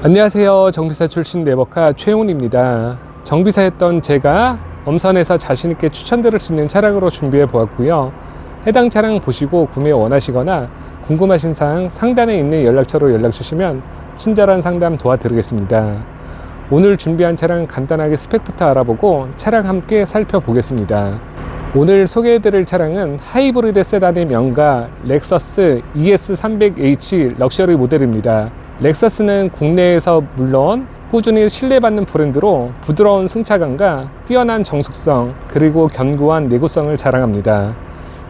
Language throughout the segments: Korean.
안녕하세요. 정비사 출신 네버카 최용훈입니다. 정비사였던 제가 엄선에서 자신있게 추천드릴 수 있는 차량으로 준비해 보았고요. 해당 차량 보시고 구매 원하시거나 궁금하신 사항 상단에 있는 연락처로 연락 주시면 친절한 상담 도와드리겠습니다. 오늘 준비한 차량 간단하게 스펙부터 알아보고 차량 함께 살펴보겠습니다. 오늘 소개해드릴 차량은 하이브리드 세단의 명가 렉서스 ES300H 럭셔리 모델입니다. 렉서스는 국내에서 물론 꾸준히 신뢰받는 브랜드로 부드러운 승차감과 뛰어난 정숙성 그리고 견고한 내구성을 자랑합니다.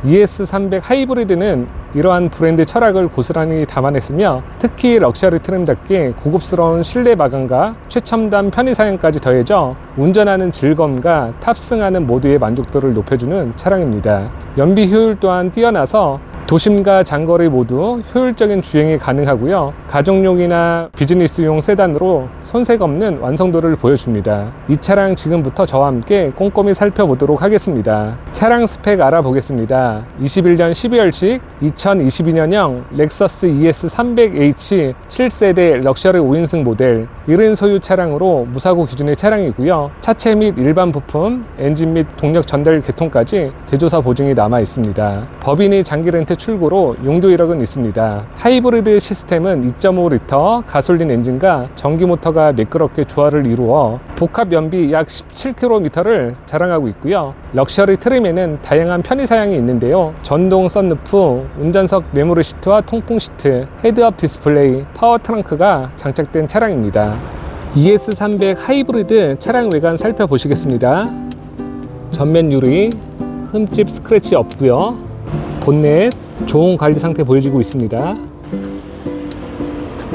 ES300 하이브리드는 이러한 브랜드 철학을 고스란히 담아냈으며 특히 럭셔리 트림답게 고급스러운 실내 마감과 최첨단 편의 사양까지 더해져 운전하는 즐거움과 탑승하는 모두의 만족도를 높여주는 차량입니다. 연비 효율 또한 뛰어나서 도심과 장거리 모두 효율적인 주행이 가능하고요. 가족용이나 비즈니스용 세단으로 손색 없는 완성도를 보여줍니다. 이 차량 지금부터 저와 함께 꼼꼼히 살펴보도록 하겠습니다. 차량 스펙 알아보겠습니다. 21년 12월식 2022년형 렉서스 ES300H 7세대 럭셔리 5인승 모델 1인 소유 차량으로 무사고 기준의 차량이고요. 차체 및 일반 부품, 엔진 및 동력 전달 개통까지 제조사 보증이 남아 있습니다. 법인이 장기 렌트 출고로 용도 이력은 있습니다. 하이브리드 시스템은 2.5리터 가솔린 엔진과 전기 모터가 매끄럽게 조화를 이루어 복합 연비 약 17km를 자랑하고 있고요. 럭셔리 트림에는 다양한 편의 사양이 있는데요. 전동 썬루프, 운전석 메모리 시트와 통풍 시트, 헤드업 디스플레이, 파워 트렁크가 장착된 차량입니다. ES300 하이브리드 차량 외관 살펴보시겠습니다. 전면 유리, 흠집 스크래치 없고요. 본넷 좋은 관리 상태 보여지고 있습니다.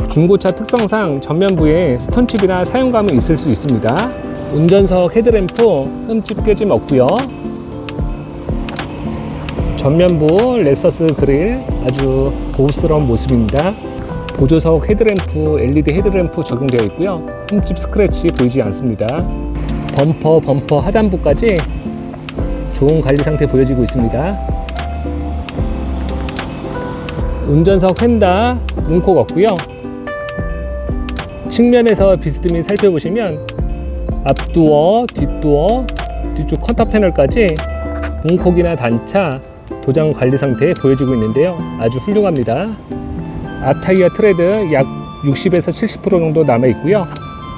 중고차 특성상 전면부에 스톤칩이나 사용감은 있을 수 있습니다. 운전석 헤드램프 흠집 깨짐 없고요. 전면부 렉서스 그릴 아주 고급스러운 모습입니다. 보조석 헤드램프 LED 헤드램프 적용되어 있고요. 흠집 스크래치 보이지 않습니다. 범퍼 범퍼 하단부까지 좋은 관리 상태 보여지고 있습니다. 운전석 휀다 문콕 없고요. 측면에서 비스듬히 살펴보시면 앞두어, 뒷두어, 뒤쪽 컨터 패널까지 문콕이나 단차, 도장 관리 상태 보여지고 있는데요. 아주 훌륭합니다. 앞 타이어 트레드 약 60에서 70% 정도 남아 있고요.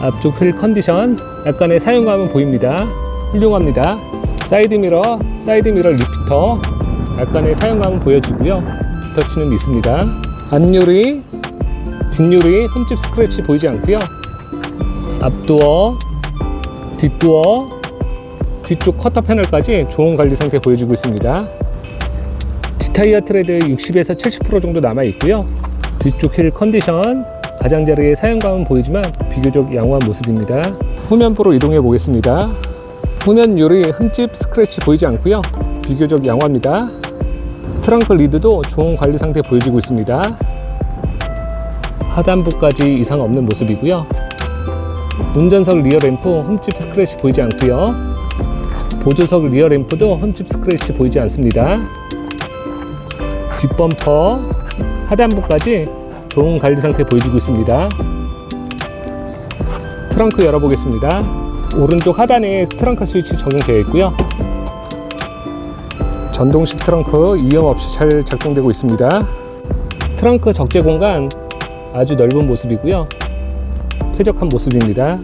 앞쪽 휠 컨디션 약간의 사용감은 보입니다. 훌륭합니다. 사이드 미러, 사이드 미러 리피터 약간의 사용감은 보여지고요. 디터치는 있습니다. 앞유리, 뒷유리 흠집 스크래치 보이지 않고요. 앞도어, 뒷도어, 뒤쪽 커터 패널까지 좋은 관리 상태 보여주고 있습니다. 뒷타이어 트레드 60에서 70% 정도 남아 있고요. 뒤쪽 힐 컨디션 가장자리의 사용감은 보이지만 비교적 양호한 모습입니다. 후면부로 이동해 보겠습니다. 후면 유리 흠집 스크래치 보이지 않고요. 비교적 양호합니다. 트렁크 리드도 좋은 관리 상태 보여지고 있습니다. 하단부까지 이상 없는 모습이고요. 운전석 리어 램프 흠집 스크래치 보이지 않고요. 보조석 리어 램프도 흠집 스크래치 보이지 않습니다. 뒷범퍼 하단부까지 좋은 관리 상태 보여지고 있습니다. 트렁크 열어보겠습니다. 오른쪽 하단에 트렁크 스위치 적용되어 있고요. 전동식 트렁크 이염 없이 잘 작동되고 있습니다. 트렁크 적재 공간 아주 넓은 모습이고요. 쾌적한 모습입니다.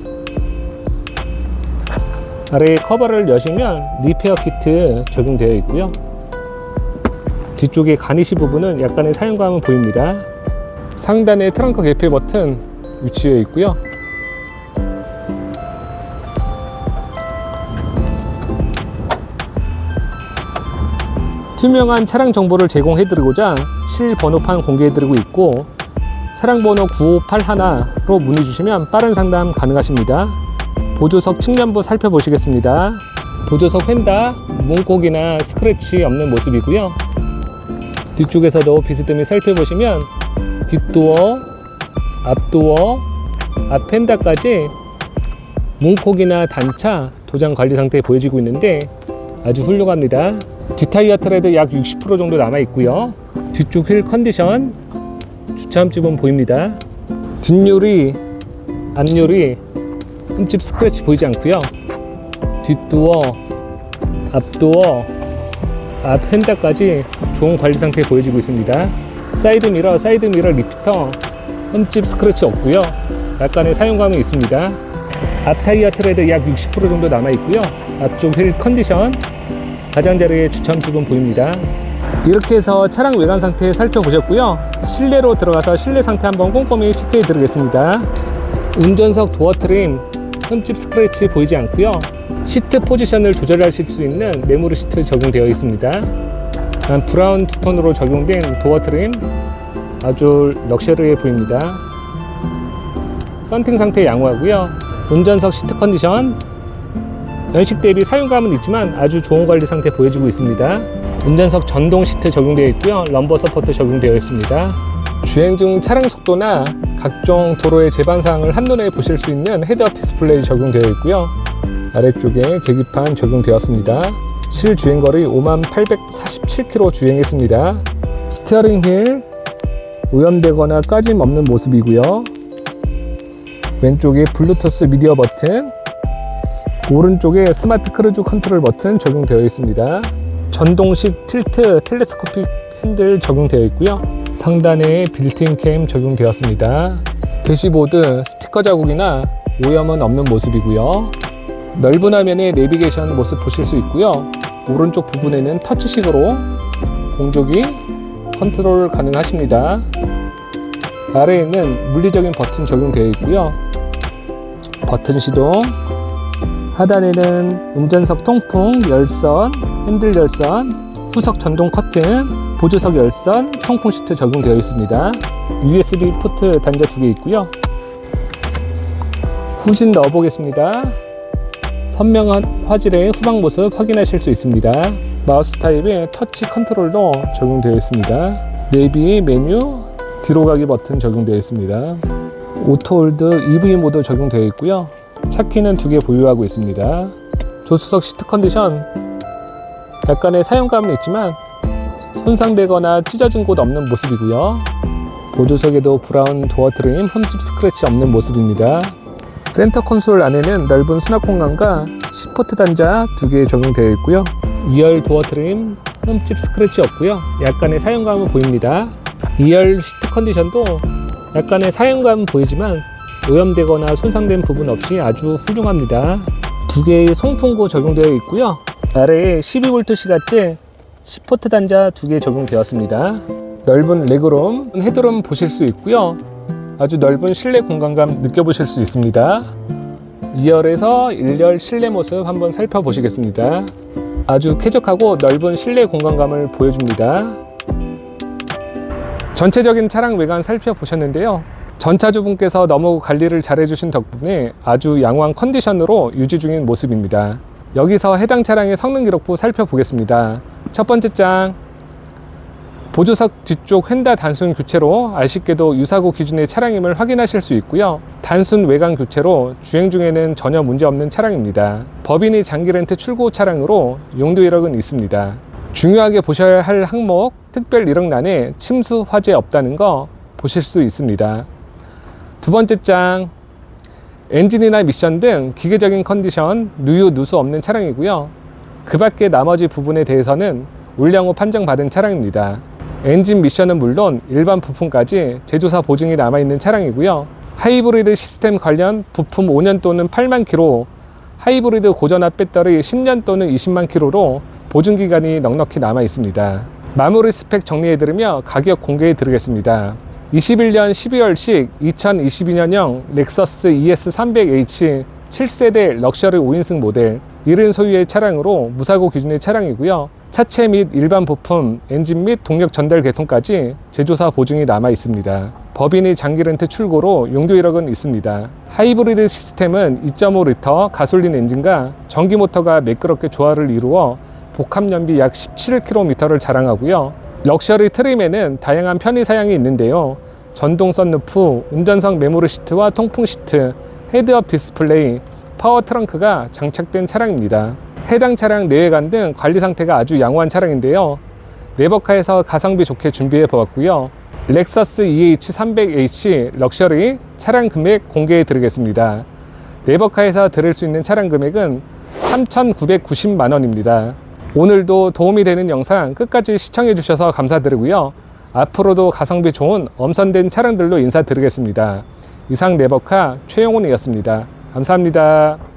아래 커버를 여시면 리페어 키트 적용되어 있고요. 뒤쪽에 가니시 부분은 약간의 사용감은 보입니다. 상단에 트렁크 개폐 버튼 위치해 있고요. 투명한 차량 정보를 제공해드리고자 실번호판 공개해드리고 있고 차량 번호 9581로 문의 주시면 빠른 상담 가능하십니다. 보조석 측면부 살펴보시겠습니다. 보조석 휀다 문콕이나 스크래치 없는 모습이고요. 뒤쪽에서도 비스듬히 살펴보시면 뒷도어, 앞도어, 앞 펜다까지 문콕이나 단차, 도장 관리 상태 보여지고 있는데 아주 훌륭합니다. 뒷타이어 트레드 약 60% 정도 남아 있고요. 뒤쪽 휠 컨디션 주차함집은 보입니다. 뒷유리 앞유리 흠집 스크래치 보이지 않고요. 뒷도어 앞도어 앞 핸다까지 좋은 관리 상태 보여지고 있습니다. 사이드 미러 사이드 미러 리피터 흠집 스크래치 없고요. 약간의 사용감이 있습니다. 앞 타이어 트레드 약 60% 정도 남아 있고요. 앞쪽 휠 컨디션 가장자리에 주천 부분 보입니다. 이렇게 해서 차량 외관 상태 살펴보셨고요. 실내로 들어가서 실내 상태 한번 꼼꼼히 체크해 드리겠습니다. 운전석 도어 트림 흠집 스크래치 보이지 않고요. 시트 포지션을 조절하실 수 있는 메모리 시트 적용되어 있습니다. 아, 브라운 투톤으로 적용된 도어 트림 아주 럭셔리해 보입니다. 썬팅 상태 양호하고요. 운전석 시트 컨디션 연식 대비 사용감은 있지만 아주 좋은 관리 상태 보여주고 있습니다. 운전석 전동 시트 적용되어 있고요. 럼버 서포트 적용되어 있습니다. 주행 중 차량 속도나 각종 도로의 제반 사항을 한눈에 보실 수 있는 헤드업 디스플레이 적용되어 있고요. 아래쪽에 계기판 적용되었습니다. 실 주행 거리 5847km 주행했습니다. 스티어링 휠 오염되거나 까짐 없는 모습이고요. 왼쪽에 블루투스 미디어 버튼 오른쪽에 스마트 크루즈 컨트롤 버튼 적용되어 있습니다. 전동식 틸트 텔레스코픽 핸들 적용되어 있고요. 상단에 빌트인 캠 적용되었습니다. 대시보드 스티커 자국이나 오염은 없는 모습이고요. 넓은 화면의 내비게이션 모습 보실 수 있고요. 오른쪽 부분에는 터치식으로 공조기 컨트롤 가능하십니다. 아래에는 물리적인 버튼 적용되어 있고요. 버튼 시동 하단에는 운전석 통풍, 열선, 핸들 열선, 후석 전동 커튼, 보조석 열선, 통풍 시트 적용되어 있습니다. USB 포트 단자 두 개 있고요. 후진 넣어 보겠습니다. 선명한 화질의 후방 모습 확인하실 수 있습니다. 마우스 타입의 터치 컨트롤도 적용되어 있습니다. 내비 메뉴 뒤로 가기 버튼 적용되어 있습니다. 오토홀드 EV 모드 적용되어 있고요. 차키는 두 개 보유하고 있습니다. 조수석 시트 컨디션 약간의 사용감은 있지만 손상되거나 찢어진 곳 없는 모습이고요. 보조석에도 브라운 도어 트림 흠집 스크래치 없는 모습입니다. 센터 콘솔 안에는 넓은 수납 공간과 10포트 단자 두 개 적용되어 있고요. 2열 도어 트림 흠집 스크래치 없고요. 약간의 사용감은 보입니다. 2열 시트 컨디션도 약간의 사용감은 보이지만 오염되거나 손상된 부분 없이 아주 훌륭합니다. 두 개의 송풍구 적용되어 있고요. 아래에 12V 시가째 10포트 단자 두 개 적용되었습니다. 넓은 레그룸, 헤드룸 보실 수 있고요. 아주 넓은 실내 공간감 느껴보실 수 있습니다. 2열에서 1열 실내 모습 한번 살펴보시겠습니다. 아주 쾌적하고 넓은 실내 공간감을 보여줍니다. 전체적인 차량 외관 살펴보셨는데요. 전차주분께서 너무 관리를 잘 해주신 덕분에 아주 양호한 컨디션으로 유지 중인 모습입니다. 여기서 해당 차량의 성능 기록부 살펴보겠습니다. 첫 번째 장 보조석 뒤쪽 휀다 단순 교체로 아쉽게도 유사고 기준의 차량임을 확인하실 수 있고요. 단순 외관 교체로 주행 중에는 전혀 문제 없는 차량입니다. 법인이 장기 렌트 출고 차량으로 용도 이력은 있습니다. 중요하게 보셔야 할 항목 특별 이력란에 침수 화재 없다는 거 보실 수 있습니다. 두 번째 장 엔진이나 미션 등 기계적인 컨디션 누유 누수 없는 차량이고요. 그 밖에 나머지 부분에 대해서는 올량 후 판정받은 차량입니다. 엔진 미션은 물론 일반 부품까지 제조사 보증이 남아있는 차량이고요. 하이브리드 시스템 관련 부품 5년 또는 8만 킬로, 하이브리드 고전압 배터리 10년 또는 20만 킬로로 보증 기간이 넉넉히 남아 있습니다. 마무리 스펙 정리해드리며 가격 공개해드리겠습니다. 21년 12월식 2022년형 렉서스 ES300H 7세대 럭셔리 5인승 모델 1인 소유의 차량으로 무사고 기준의 차량이고요. 차체 및 일반 부품, 엔진 및 동력 전달 계통까지 제조사 보증이 남아 있습니다. 법인이 장기 렌트 출고로 용도 이력은 있습니다. 하이브리드 시스템은 2.5L 가솔린 엔진과 전기 모터가 매끄럽게 조화를 이루어 복합 연비 약 17km를 자랑하고요. 럭셔리 트림에는 다양한 편의 사양이 있는데요. 전동 썬루프, 운전석 메모리 시트와 통풍 시트, 헤드업 디스플레이, 파워 트렁크가 장착된 차량입니다. 해당 차량 내외관 등 관리 상태가 아주 양호한 차량인데요. 네버카에서 가성비 좋게 준비해 보았고요. 렉서스 EH 300H 럭셔리 차량 금액 공개해 드리겠습니다. 네이버카에서 들을 수 있는 차량 금액은 3,990만 원입니다. 오늘도 도움이 되는 영상 끝까지 시청해 주셔서 감사드리고요. 앞으로도 가성비 좋은 엄선된 차량들로 인사드리겠습니다. 이상 네버카 최영훈이었습니다. 감사합니다.